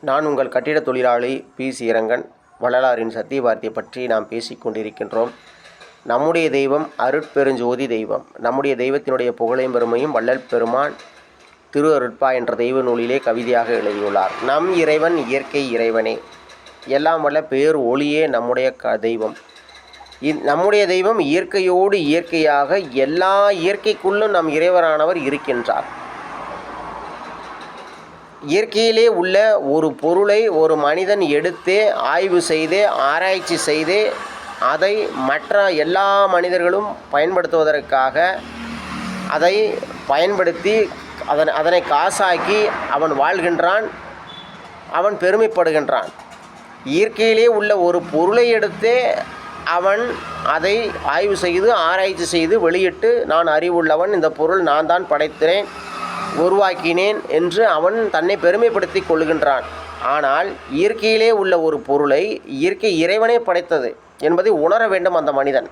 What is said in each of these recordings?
நான் உங்கள் கட்டிடத் தொழிலாளி பி. சீரங்கன் வள்ளலாரின் சத்தியவார்த்தையை பற்றி நாம் பேசிக் கொண்டிருக்கின்றோம். நம்முடைய தெய்வம் அருட்பெருஞ்சோதி தெய்வம். நம்முடைய தெய்வத்தினுடைய புகழையும் பெருமையும் வள்ளல் பெருமான் திரு அருட்பா என்ற தெய்வ நூலிலே கவிதையாக எழுதியுள்ளார். நம் இறைவன் இயற்கை இறைவனே. எல்லாம் வல்ல பேர் ஒளியே நம்முடைய க தெய்வம். இந் நம்முடைய தெய்வம் இயற்கையோடு இயற்கையாக எல்லா இயற்கைக்குள்ளும் நம் இறைவரானவர் இருக்கின்றார். இயற்கையிலே உள்ள ஒரு பொருளை ஒரு மனிதன் எடுத்து ஆய்வு செய்து ஆராய்ச்சி செய்து அதை மற்ற எல்லா மனிதர்களும் பயன்படுத்துவதற்காக அதை பயன்படுத்தி அதனை அதனை காசாக்கி அவன் வாழ்கின்றான் அவன் பெருமைப்படுகின்றான். இயற்கையிலே உள்ள ஒரு பொருளை எடுத்து அவன் அதை ஆய்வு செய்து ஆராய்ச்சி செய்து வெளியிட்டு நான் அறிவுள்ளவன் இந்த பொருள் நான் தான் படைத்தேன் உருவாக்கினேன் என்று அவன் தன்னை பெருமைப்படுத்தி கொள்கின்றான் ஆனால் இயற்கையிலே உள்ள ஒரு பொருளை இயற்கை இறைவனே படைத்தது என்பதை உணர வேண்டும் அந்த மனிதன்.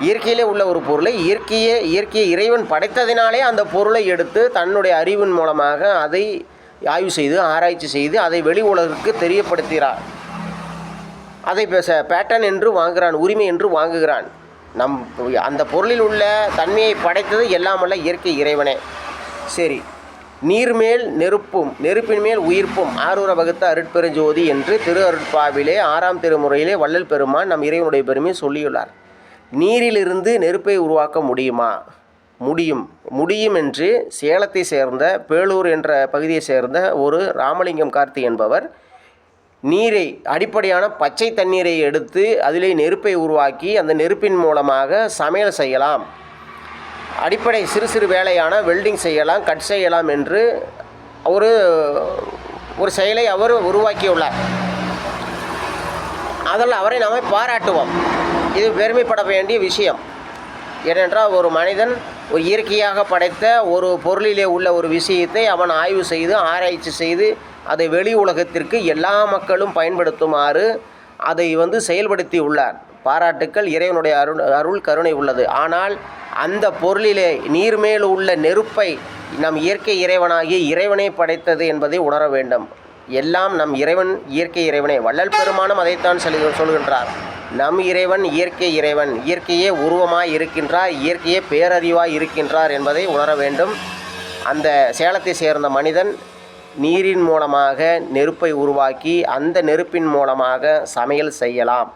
இயற்கையிலே உள்ள ஒரு பொருளை இயற்கையே இயற்கையை இறைவன் படைத்ததினாலே அந்த பொருளை எடுத்து தன்னுடைய அறிவின் மூலமாக அதை ஆய்வு செய்து ஆராய்ச்சி செய்து அதை வெளி உலகிற்கு தெரியப்படுத்துகிறார். அதை பேச பேட்டன் என்று வாங்குகிறான் உரிமை என்று வாங்குகிறான். நம் அந்த பொருளில் உள்ள தன்மையை படைத்தது எல்லாமல்ல இயற்கை இறைவனே. சரி. நீர்மேல் நெருப்பும் நெருப்பின் மேல் உயிர்ப்பும் ஆரூர வகுத்த அருட்பெருஞ்சோதி என்று திரு அருட்பாவிலே ஆறாம் திருமுறையிலே வள்ளல் பெருமான் நம் இறைவனுடைய பெருமையை சொல்லியுள்ளார். நீரிலிருந்து நெருப்பை உருவாக்க முடியுமா? முடியும். முடியும் என்று சேலத்தை சேர்ந்த பேளூர் என்ற பகுதியை சேர்ந்த ஒரு ராமலிங்கம் கார்த்தி என்பவர் நீரை அடிப்படையான பச்சை தண்ணீரை எடுத்து அதிலே நெருப்பை உருவாக்கி அந்த நெருப்பின் மூலமாக சமையல் செய்யலாம். அடிப்படை சிறு சிறு வேலையான வெல்டிங் செய்யலாம் கட் செய்யலாம் என்று ஒரு ஒரு செயலை அவர் உருவாக்கியுள்ளார். அதில் அவரை நாம் பாராட்டுவோம். இது பெருமைப்பட வேண்டிய விஷயம். ஏனென்றால் ஒரு மனிதன் ஒரு இயற்கையாக படைத்த ஒரு பொருளிலே உள்ள ஒரு விஷயத்தை அவன் ஆய்வு செய்து ஆராய்ச்சி செய்து அதை வெளி உலகத்திற்கு எல்லா மக்களும் பயன்படுத்துமாறு அதை வந்து செயல்படுத்தி உள்ளார் பாராட்டுக்கள் இறைவனுடைய அருள் அருள் கருணை உள்ளது. ஆனால் அந்த பொருளிலே நீர்மேல் உள்ள நெருப்பை நம் இயற்கை இறைவனாகிய இறைவனை படைத்தது என்பதை உணர வேண்டும். எல்லாம் நம் இறைவன் இயற்கை இறைவனே. வள்ளல் பெருமானும் அதைத்தான் சொல்லி சொல்கின்றார். நம் இறைவன் இயற்கை இறைவன். இயற்கையே உருவமாய் இருக்கின்றார். இயற்கையே பேரறிவாய் இருக்கின்றார் என்பதை உணர வேண்டும். அந்த சேலத்தை சேர்ந்த மனிதன் நீரின் மூலமாக நெருப்பை உருவாக்கி அந்த நெருப்பின் மூலமாக சமையல் செய்யலாம்.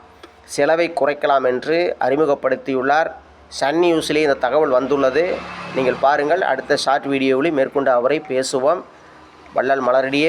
செலவை குறைக்கலாம் என்று அறிமுகப்படுத்தியுள்ளார். சன் நியூஸிலே இந்த தகவல் வந்துள்ளது. நீங்கள் பாருங்கள் அடுத்த ஷார்ட் வீடியோவில் மேற்கொண்டு அவரை பேசுவோம். வள்ளல் மலரடியே.